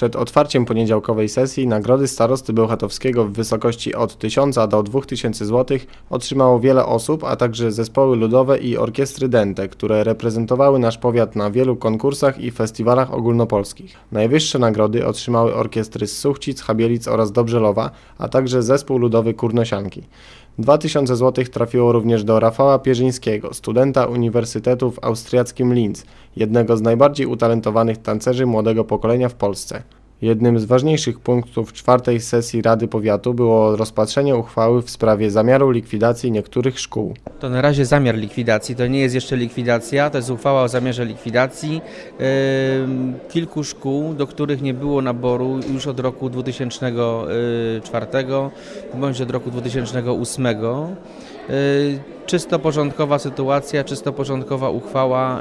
Przed otwarciem poniedziałkowej sesji nagrody starosty Bełchatowskiego w wysokości od 1000 do 2000 zł otrzymało wiele osób, a także zespoły ludowe i orkiestry dęte, które reprezentowały nasz powiat na wielu konkursach i festiwalach ogólnopolskich. Najwyższe nagrody otrzymały orkiestry z Suchcic, Chabielic oraz Dobrzelowa, a także zespół ludowy Kurnosianki. 2000 zł trafiło również do Rafała Pierzyńskiego, studenta Uniwersytetu w austriackim Linz, jednego z najbardziej utalentowanych tancerzy młodego pokolenia w Polsce. Jednym z ważniejszych punktów czwartej sesji Rady Powiatu było rozpatrzenie uchwały w sprawie zamiaru likwidacji niektórych szkół. To na razie zamiar likwidacji, to nie jest jeszcze likwidacja, to jest uchwała o zamiarze likwidacji kilku szkół, do których nie było naboru już od roku 2004 bądź od roku 2008. E, Czysto porządkowa sytuacja, czysto porządkowa uchwała.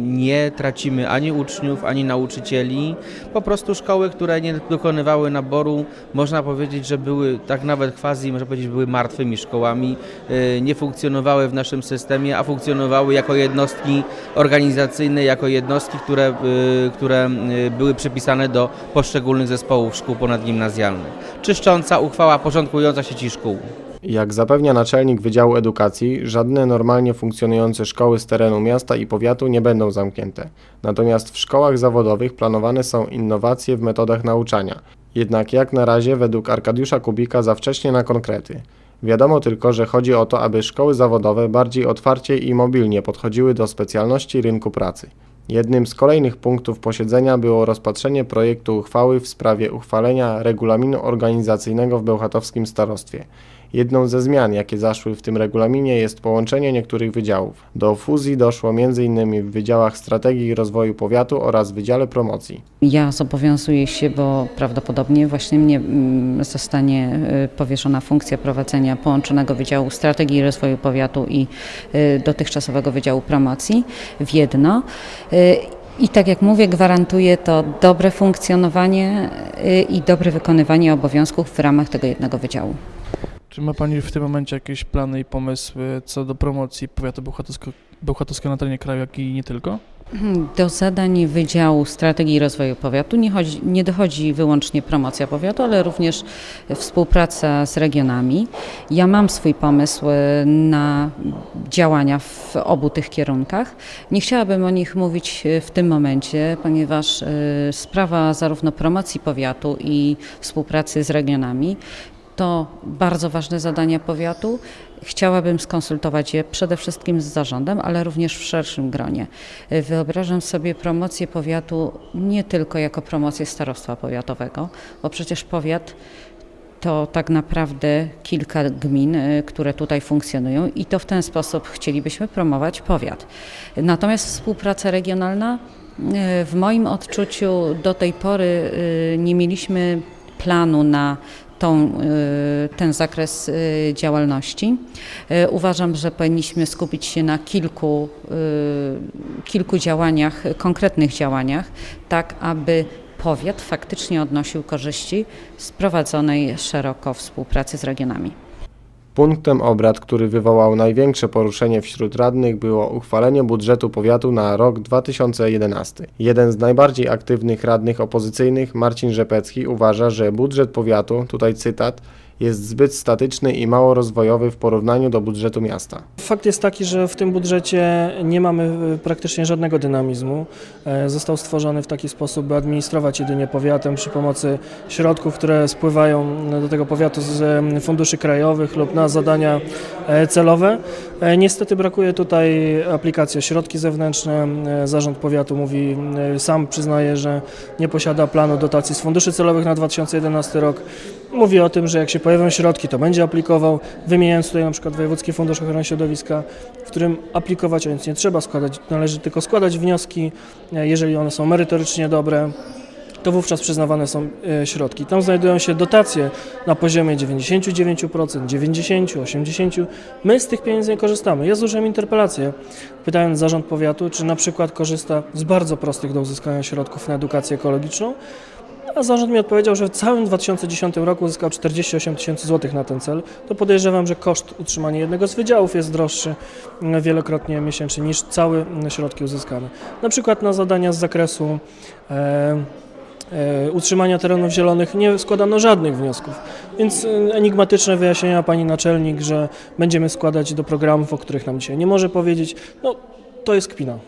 Nie tracimy ani uczniów, ani nauczycieli. Po prostu szkoły, które nie dokonywały naboru, można powiedzieć, że były tak nawet quasi, można powiedzieć, były martwymi szkołami, e, nie funkcjonowały w naszym systemie, a funkcjonowały jako jednostki organizacyjne, jako jednostki, które, e, które były przypisane do poszczególnych zespołów szkół ponadgimnazjalnych. Czyszcząca uchwała porządkująca sieci szkół. Jak zapewnia naczelnik Wydziału Edukacji, żadne normalnie funkcjonujące szkoły z terenu miasta i powiatu nie będą zamknięte. Natomiast w szkołach zawodowych planowane są innowacje w metodach nauczania. Jednak jak na razie według Arkadiusza Kubika za wcześnie na konkrety. Wiadomo tylko, że chodzi o to, aby szkoły zawodowe bardziej otwarcie i mobilnie podchodziły do specjalności rynku pracy. Jednym z kolejnych punktów posiedzenia było rozpatrzenie projektu uchwały w sprawie uchwalenia regulaminu organizacyjnego w Bełchatowskim Starostwie. Jedną ze zmian, jakie zaszły w tym regulaminie jest połączenie niektórych wydziałów. Do fuzji doszło m.in. w Wydziałach Strategii i Rozwoju Powiatu oraz Wydziale Promocji. Ja zobowiązuję się, bo prawdopodobnie właśnie mnie mm, zostanie y, powieszona funkcja prowadzenia połączonego Wydziału Strategii i Rozwoju Powiatu i y, dotychczasowego Wydziału Promocji w jedno. Y, I tak jak mówię, gwarantuje to dobre funkcjonowanie i dobre wykonywanie obowiązków w ramach tego jednego wydziału. Czy ma Pani w tym momencie jakieś plany i pomysły co do promocji powiatu bełchatowskiego na terenie kraju, jak i nie tylko? Do zadań Wydziału Strategii Rozwoju Powiatu nie, chodzi, nie dochodzi wyłącznie promocja powiatu, ale również współpraca z regionami. Ja mam swój pomysł e, na działania w obu tych kierunkach. Nie chciałabym o nich mówić e, w tym momencie, ponieważ e, sprawa zarówno promocji powiatu i współpracy z regionami to bardzo ważne zadania powiatu. Chciałabym skonsultować je przede wszystkim z zarządem, ale również w szerszym gronie. Wyobrażam sobie promocję powiatu nie tylko jako promocję starostwa powiatowego, bo przecież powiat to tak naprawdę kilka gmin, y, które tutaj funkcjonują i to w ten sposób chcielibyśmy promować powiat. Natomiast współpraca regionalna y, w moim odczuciu do tej pory y, nie mieliśmy planu na tą, y, ten zakres y, działalności. Y, Uważam, że powinniśmy skupić się na kilku, kilku działaniach, konkretnych działaniach, tak aby powiat faktycznie odnosił korzyści z prowadzonej szeroko współpracy z regionami. Punktem obrad, który wywołał największe poruszenie wśród radnych, było uchwalenie budżetu powiatu na rok 2011. Jeden z najbardziej aktywnych radnych opozycyjnych, Marcin Rzepecki, uważa, że budżet powiatu, tutaj cytat, jest zbyt statyczny i mało rozwojowy w porównaniu do budżetu miasta. Fakt jest taki, że w tym budżecie nie mamy e, praktycznie żadnego dynamizmu. E, Został stworzony w taki sposób, by administrować jedynie powiatem przy pomocy środków, które spływają do tego powiatu z e, funduszy krajowych lub na zadania e, celowe. E, Niestety brakuje tutaj aplikacji środki zewnętrzne. E, Zarząd powiatu mówi, e, sam przyznaje, że nie posiada planu dotacji z funduszy celowych na 2011 rok. Mówi o tym, że jak się pojawią środki, to będzie aplikował, wymieniając tutaj na przykład Wojewódzki Fundusz Ochrony Środowiska, w którym aplikować o nic nie trzeba składać, należy tylko składać wnioski, e, jeżeli one są merytorycznie dobre, to wówczas przyznawane są e, środki. Tam znajdują się dotacje na poziomie 99%, 90%, 80%. My z tych pieniędzy nie korzystamy. Ja złożyłem interpelację, pytając zarząd powiatu, czy na przykład korzysta z bardzo prostych do uzyskania środków na edukację ekologiczną, a zarząd mi odpowiedział, że w całym 2010 roku uzyskał 48 tysięcy złotych na ten cel. To podejrzewam, że koszt utrzymania jednego z wydziałów jest droższy mm, wielokrotnie miesięcznie niż całe mm, środki uzyskane. Na przykład na zadania z zakresu e, e, utrzymania terenów zielonych nie składano żadnych wniosków. Więc e, enigmatyczne wyjaśnienia pani naczelnik, że będziemy składać do programów, o których nam dzisiaj nie może powiedzieć, no to jest kpina.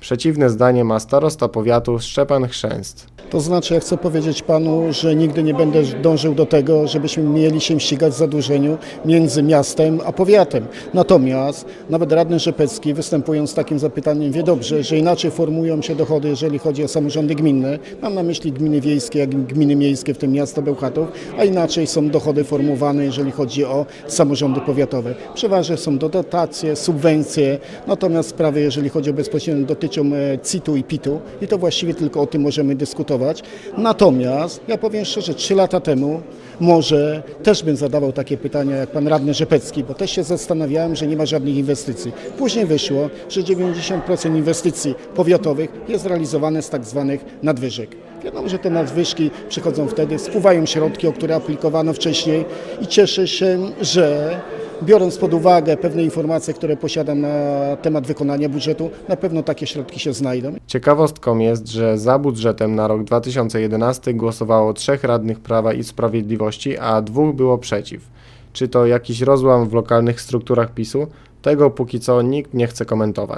Przeciwne zdanie ma starosta powiatu Szczepan Chrzęst. To znaczy, ja chcę powiedzieć panu, że nigdy nie będę dążył do tego, żebyśmy mieli się ścigać w zadłużeniu między miastem a powiatem. Natomiast nawet radny Rzepecki, występując z takim zapytaniem, wie dobrze, że inaczej formują się dochody, jeżeli chodzi o samorządy gminne. Mam na myśli gminy wiejskie, jak gminy miejskie, w tym miasto Bełchatów, a inaczej są dochody formułowane, jeżeli chodzi o samorządy powiatowe. Przeważnie są dotacje, subwencje, natomiast sprawy, jeżeli chodzi o bezpośrednio, dotyczą e, CIT-u i PIT-u i to właściwie tylko o tym możemy dyskutować. Natomiast ja powiem szczerze, trzy lata temu może też bym zadawał takie pytania jak pan radny Rzepecki, bo też się zastanawiałem, że nie ma żadnych inwestycji. Później wyszło, że 90% inwestycji powiatowych jest realizowane z tak zwanych nadwyżek. Wiadomo, że te nadwyżki przychodzą wtedy, spływają środki, o które aplikowano wcześniej i cieszę się, że biorąc pod uwagę pewne informacje, które posiadam na temat wykonania budżetu, na pewno takie środki się znajdą. Ciekawostką jest, że za budżetem na rok 2011 głosowało trzech radnych Prawa i Sprawiedliwości, a dwóch było przeciw. Czy to jakiś rozłam w lokalnych strukturach PiSu? Tego póki co nikt nie chce komentować.